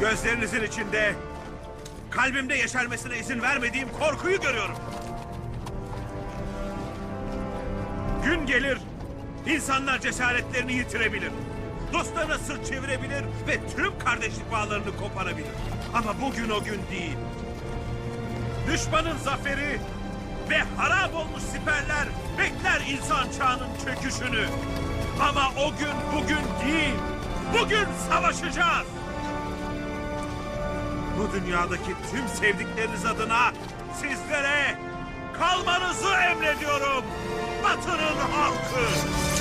Gözlerinizin içinde kalbimde yeşermesine izin vermediğim korkuyu görüyorum. Gün gelir, insanlar cesaretlerini yitirebilir. Dostlarına sırt çevirebilir ve tüm kardeşlik bağlarını koparabilir. Ama bugün o gün değil. Düşmanın zaferi ve harap olmuş siperler bekler insan çağının çöküşünü. Ama o gün bugün değil. Bugün savaşacağız. Bu dünyadaki tüm sevdikleriniz adına sizlere kalmanızı emrediyorum. Batı'nın halkı.